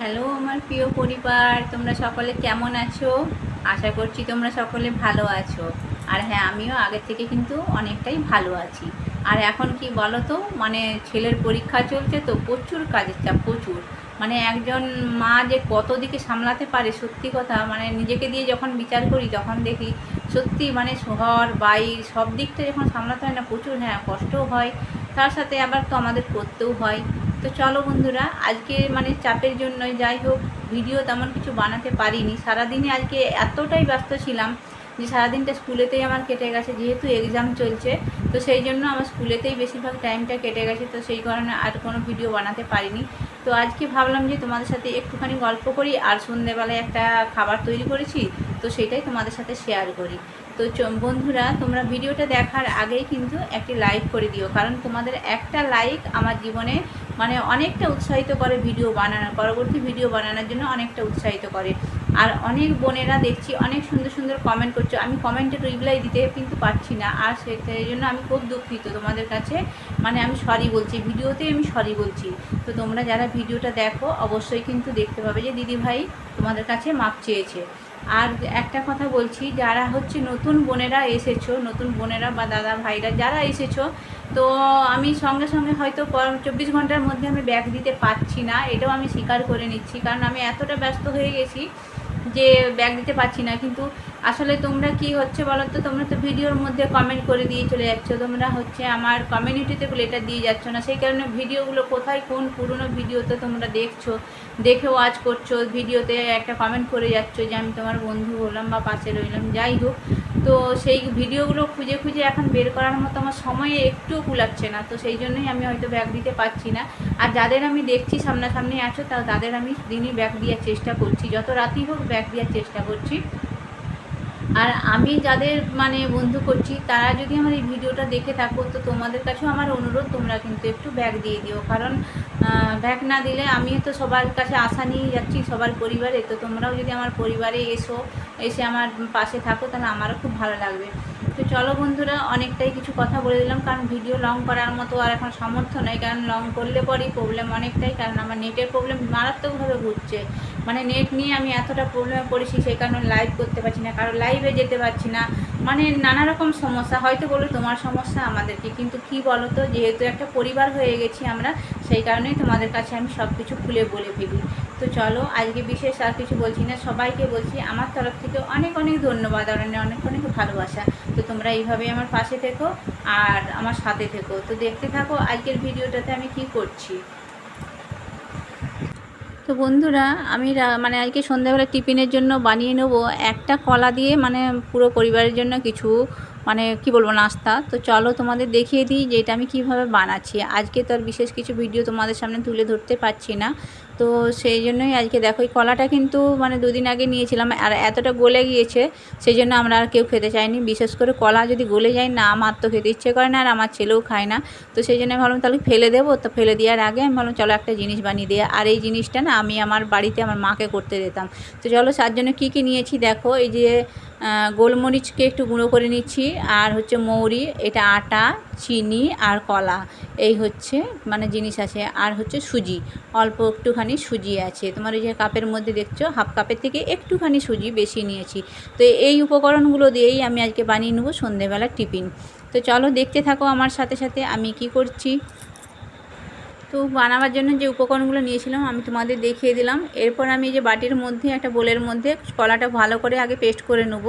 Hello আমার প্রিয় পরিবার, তোমরা সকলে কেমন আছো? আশা করছি তোমরা সকলে ভালো আছো। আর হ্যাঁ আমিও আগের থেকে কিন্তু অনেকটাই ভালো আছি। আর এখন কি বলো তো মানে ছেলের পরীক্ষা চলছে তো প্রচুর কাজের চাপ, প্রচুর। মানে একজন মা যে কত দিকে সামলাতে পারে সত্যি কথা মানে নিজেকে দিয়ে যখন বিচার করি তখন দেখি সত্যি মানে শহর বাইর সব দিকটা যখন সামলাতে হয় না, প্রচুর হ্যাঁ কষ্টও হয়। তার সাথে আবার তো আমাদের করতেও হয়। তো চলো বন্ধুরা, আজকে মানে চাপের জন্য যাই হোক ভিডিও তেমন কিছু বানাতে পারিনি। সারাদিনে আজকে এতটাই ব্যস্ত ছিলাম যে সারাদিনটা স্কুলেতেই আমার কেটে গেছে, যেহেতু এক্সাম চলছে, তো সেই জন্য আমার স্কুলেতেই বেশিরভাগ টাইমটা কেটে গেছে, তো সেই কারণে আর কোনো ভিডিও বানাতে পারিনি। তো আজকে ভাবলাম যে তোমাদের সাথে একটুখানি গল্প করি, আর সন্ধেবেলায় একটা খাবার তৈরি করেছি, তো সেটাই তোমাদের সাথে শেয়ার করি। তো বন্ধুরা, তোমরা ভিডিওটা দেখার আগেই কিন্তু একটি লাইক করে দিও, কারণ তোমাদের একটা লাইক আমার জীবনে মানে অনেকটা উৎসাহিত করে ভিডিও বানানোর পরবর্তী ভিডিও বানানোর জন্য অনেকটা উৎসাহিত করে। আর অনেক বোনেরা দেখছি, অনেক সুন্দর সুন্দর কমেন্ট করছ। আমি কমেন্টে রিপ্লাই দিতে কিন্তু পারছি না। আর সে- জন্য আমি খুব দুঃখিত তোমাদের কাছে। মানে আমি সরি বলছি ভিডিওতেই আমি সরি বলছি। তো তোমরা যারা ভিডিওটা দেখো, অবশ্যই কিন্তু দেখতে পাবে যে দিদি ভাই তোমাদের কাছে মাপ চেয়েছে। আর একটা কথা বলছি, যারা হচ্ছে নতুন বোনেরা এসেছ, নতুন বোনেরা বা দাদা ভাইরা যারা এসেছ তো আমি সঙ্গে সঙ্গে হয়তো চব্বিশ ঘণ্টার মধ্যে আমি ব্যাগ দিতে পারছি না, এটাও আমি স্বীকার করে নিচ্ছি। কারণ আমি এতটা ব্যস্ত হয়ে গেছি যে ব্যাগ দিতে পারছি না। কিন্তু আসলে তোমরা কি হচ্ছে বলো তো তোমরা তো ভিডিওর মধ্যে কমেন্ট করে দিয়ে চলে যাচ্ছ। তোমরা হচ্ছে আমার কমিউনিটিতে লেটার দিয়ে যাচ্ছ না। সেই কারণে ভিডিওগুলো কোথায় কোন পুরনো ভিডিওতে তোমরা দেখছ, দেখে ওয়াচ করছ ভিডিওতে একটা কমেন্ট করে যাচ্ছ যে আমি তোমার বন্ধু হলাম বা পাশে রইলাম। যাই হোক তো সেই ভিডিওগুলো খুঁজে খুঁজে এখন বের করার মতো আমার সময়ে একটুও কুলাচ্ছে না, তো সেই জন্যই আমি হয়তো ব্যাগ দিতে পারছি না। আর যাদের আমি দেখছি সামনাসামনি আছো, তা তাদের আমি দিনই ব্যাগ দেওয়ার চেষ্টা করছি, যত রাতি হোক ব্যাগ দেওয়ার চেষ্টা করছি। আর আমি যাদের মানে বন্ধু করছি, তারা যদি আমার এই ভিডিওটা দেখে থাকো, তো তোমাদের কাছেও আমার অনুরোধ, তোমরা কিন্তু একটু ব্যাগ দিয়ে দিও। কারণ ব্যাগ না দিলে আমি তো সবার কাছে আশা নিয়ে যাচ্ছি, সবার পরিবারে। তো তোমরাও যদি আমার পরিবারে এসো, এসে আমার পাশে থাকো, তাহলে আমারও খুব ভালো লাগবে। তো চলো বন্ধুরা, অনেকটাই কিছু কথা বলে দিলাম, কারণ ভিডিও লং করার মতো আর এখন সামর্থ্য নেই, কারণ লং করলে পরেই প্রবলেম অনেকটাই, কারণ আমার নেটের প্রবলেম মারাত্মকভাবে ঘুরছে। মানে নেট নিয়ে আমি এতটা প্রবলেমে পড়েছি, সেই কারণে লাইভ করতে পারছি না কারণ লাইভে যেতে পারছি না। মানে নানা রকম সমস্যা, হয়তো বলো তোমার সমস্যা আমাদেরকে, কিন্তু কি বলো তো যেহেতু একটা পরিবার হয়ে গেছি আমরা, সেই কারণেই তোমাদের কাছে আমি সব কিছু খুলে বলে ফেলি। তো চলো, আজকে বিশেষ আর কিছু বলছি না, সবাইকে বলছি আমার তরফ থেকে অনেক অনেক ধন্যবাদ আর অনেক অনেক ভালোবাসা। তো তোমরা এইভাবেই আমার পাশে থেকো আর আমার সাথে থেকো। তো দেখতে থাকো আজকের ভিডিওটাতে আমি কি করছি। তো বন্ধুরা, আমি মানে আজকে সন্ধ্যাবেলা টিফিনের জন্য বানিয়ে নেব একটা কলা দিয়ে মানে পুরো পরিবারের জন্য কিছু মানে কি বলব, নাস্তা। তো চলো তোমাদের দেখিয়ে দিই যে এটা আমি কীভাবে বানাচ্ছি। আজকে তো আর বিশেষ কিছু ভিডিও তোমাদের সামনে তুলে ধরতে পারছি না। তো সেই জন্যই আজকে দেখো, এই কলাটা কিন্তু মানে দুদিন আগে নিয়েছিলাম আর এতটা গলে গিয়েছে, সেই জন্য আমরা আর কেউ খেতে চাইনি। বিশেষ করে কলা যদি গলে যায়, না, আমার তো খেতে ইচ্ছে করে না আর আমার ছেলেও খায় না। তো সেই জন্য ভাবলাম তাহলে ফেলে দেবো। তো ফেলে দেওয়ার আগে আমি ভাবলাম চলো একটা জিনিস বানিয়ে দিয়ে আর এই জিনিসটা না আমি আমার বাড়িতে আমার মাকে করতে দিতাম। তো চলো তার জন্য কী কী নিয়েছি দেখো, এই যে গোলমরিচকে একটু গুঁড়ো করে নিচ্ছি। আর হচ্ছে মৌরি, এটা আটা, চিনি আর কলা, এই হচ্ছে মানে জিনিস আছে। আর হচ্ছে সুজি, অল্প একটুখানি সুজি আছে। তোমার এই যে কাপের মধ্যে দেখছ, হাফ কাপের থেকে একটুখানি সুজি বেশি নিয়েছি। তো এই উপকরণগুলো দিয়েই আমি আজকে বানিয়ে নেব সন্ধেবেলা টিফিন। তো চলো দেখতে থাকো আমার সাথে সাথে আমি কি করছি। তো বানাবার জন্য যে উপকরণগুলো নিয়েছিলাম, আমি তোমাদের দেখিয়ে দিলাম। এরপর আমি যে বাটির মধ্যে, একটা বোলের মধ্যে কলাটা ভালো করে আগে পেস্ট করে নেব।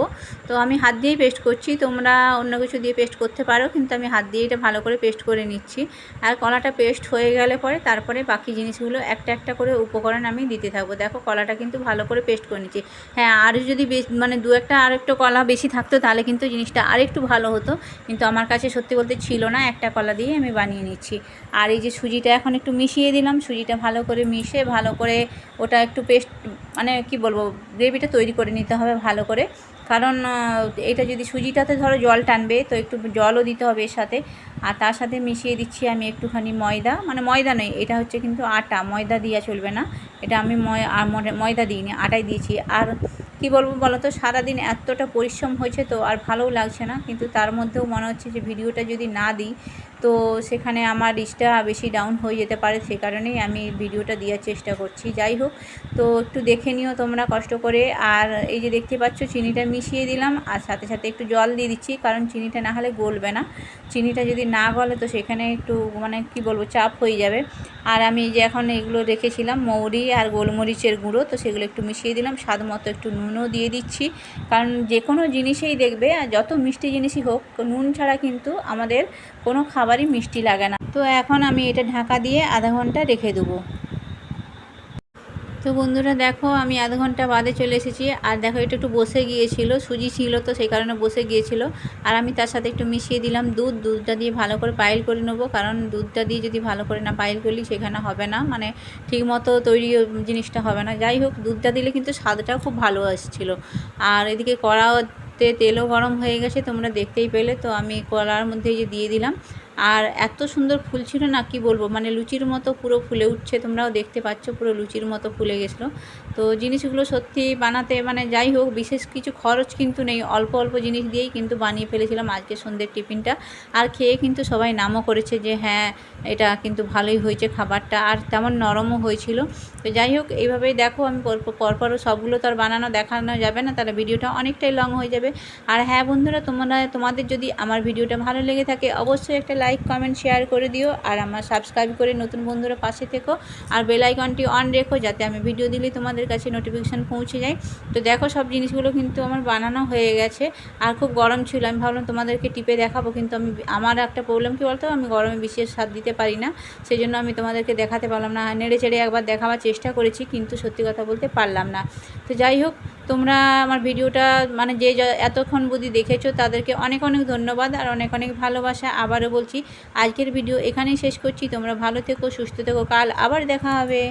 তো আমি হাত দিয়েই পেস্ট করছি, তোমরা অন্য কিছু দিয়ে পেস্ট করতে পারো, কিন্তু আমি হাত দিয়ে এটা ভালো করে পেস্ট করে নিচ্ছি। আর কলাটা পেস্ট হয়ে গেলে পরে তারপরে বাকি জিনিসগুলো একটা একটা করে উপকরণ আমি দিতে থাকব। দেখো কলাটা কিন্তু ভালো করে পেস্ট করে নিচ্ছি। হ্যাঁ আর যদি মানে দু একটা আর একটু কলা বেশি থাকতো, তাহলে কিন্তু জিনিসটা আরেকটু ভালো হতো। কিন্তু আমার কাছে সত্যি বলতে ছিল না, একটা কলা দিয়ে আমি বানিয়ে নিচ্ছি। আর এই যে সুজিটা একটু মিশিয়ে দিলাম, সুজিটা ভালো করে মিশে ভালো করে ওটা একটু পেস্ট মানে কি বলব, গ্রেভিটা তৈরি করে নিতে হবে ভালো করে। কারণ এটা যদি সুজিটাতে ধরো জল টানবে, তো একটু জলও দিতে হবে এর সাথে। আর তার সাথে মিশিয়ে দিচ্ছি আমি একটুখানি ময়দা মানে ময়দা নয়, এটা হচ্ছে কিন্তু আটা, ময়দা দেওয়া চলবে না। এটা আমি ময়দা দিইনি, আটাই দিয়েছি। আর কি বলব বলো তো সারাদিন এতটা পরিশ্রম হয়েছে তো আর ভালোও লাগছে না, কিন্তু তার মধ্যেও মনে হচ্ছে যে ভিডিওটা যদি না দিই তো সেখানে আমার রিচটা বেশি ডাউন হয়ে যেতে পারে সে কারণেই আমি ভিডিওটা দেওয়ার চেষ্টা করছি। যাই হোক, তো একটু দেখে নিও তোমরা কষ্ট করে। আর এই যে দেখতে পাচ্ছ, চিনিটা মিশিয়ে দিলাম আর সাথে সাথে একটু জল দিয়ে দিচ্ছি, কারণ চিনিটা না হলে গলবে না। চিনিটা যদি না গলে তো সেখানে একটু মানে কি বলব, চাপ হয়ে যাবে। আর আমি যে এখন এগুলো রেখেছিলাম, মৌরি আর গোলমরিচের গুঁড়ো, তো সেগুলো একটু মিশিয়ে দিলাম। স্বাদ মতো একটু নুনও দিয়ে দিচ্ছি। কারণ যে কোনো জিনিসেই দেখবে, আর যত মিষ্টি জিনিসই হোক, নুন ছাড়া কিন্তু আমাদের কোনো খাবারই মিষ্টি লাগে না। তো এখন আমি এটা ঢাকা দিয়ে আধা ঘণ্টা রেখে দেবো। তো বন্ধুরা দেখো, আমি আধ ঘণ্টা বাদে চলে এসেছি। আর দেখো, এটা একটু বসে গিয়েছিল, সুজি ছিল তো সেই কারণে বসে গিয়েছিল। আর আমি তার সাথে একটু মিশিয়ে দিলাম দুধ। দুধটা দিয়ে ভালো করে পাইল করে নেব, কারণ দুধটা দিয়ে যদি ভালো করে না পাইল করলি সেখানে হবে না। মানে ঠিকমতো তৈরি জিনিসটা হবে না। যাই হোক, দুধটা দিলে কিন্তু স্বাদটাও খুব ভালো আসছিল। আর এদিকে কড়াতে তেলও গরম হয়ে গেছে, তোমরা দেখতেই পেলে। তো আমি কড়ার মধ্যে যে দিয়ে দিলাম। আর এত সুন্দর ফুল ছিল না, কি বলব? মানে লুচির মতো পুরো ফুলে উঠছে, তোমরাও দেখতে পাচ্ছ পুরো লুচির মতো ফুলে গেছিল। তো জিনিসগুলো সত্যি বানাতে মানে যাই হোক, বিশেষ কিছু খরচ কিন্তু নেই। অল্প অল্প জিনিস দিয়েই কিন্তু বানিয়ে ফেলেছিলাম আজকে সন্ধ্যের টিফিনটা। আর খেয়ে কিন্তু সবাই নামও করেছে যে হ্যাঁ এটা কিন্তু ভালোই হয়েছে খাবারটা। আর তেমন নরমও হয়েছিল। তো যাই হোক, এইভাবেই দেখো, আমি পরপর পরপরও সবগুলো তো আর বানানো, দেখানো যাবে না, তাহলে ভিডিওটা অনেকটাই লং হয়ে যাবে। আর হ্যাঁ বন্ধুরা, তোমরা, তোমাদের যদি আমার ভিডিওটা ভালো লেগে থাকে, অবশ্যই একটা লাইক, কমেন্ট, শেয়ার করে দিও আর আমার সাবস্ক্রাইব করে নতুন বন্ধুরা পাশে থেকো আর বেল আইকনটি অন রেখো যাতে আমি ভিডিও দিলেই তোমাদের কাছে নোটিফিকেশান পৌঁছে যায়। তো দেখো সব জিনিসগুলো কিন্তু আমার বানানো হয়ে গেছে আর খুব গরম ছিল। আমি ভাবলাম তোমাদেরকে টিপে দেখাবো কিন্তু আমি আমার একটা প্রবলেম কী বলতো? আমি গরমে বিশেষ স্বাদ দিতে পারি না। সেই জন্য আমি তোমাদেরকে দেখাতে পারলাম না। নেড়ে চেড়ে একবার দেখাবার চেষ্টা করেছি কিন্তু সত্যি কথা বলতে পারলাম না। তো যাই হোক তোমরা আমার ভিডিওটা মানে যে এতক্ষণ বুদ্ধি দেখেছ তাদেরকে অনেক অনেক ধন্যবাদ আর অনেক অনেক ভালোবাসা। আবারও বলছি, আজকের ভিডিও এখানেই শেষ করছি। তোমরা ভালো থেকো, সুস্থ থেকো। কাল আবার দেখা হবে।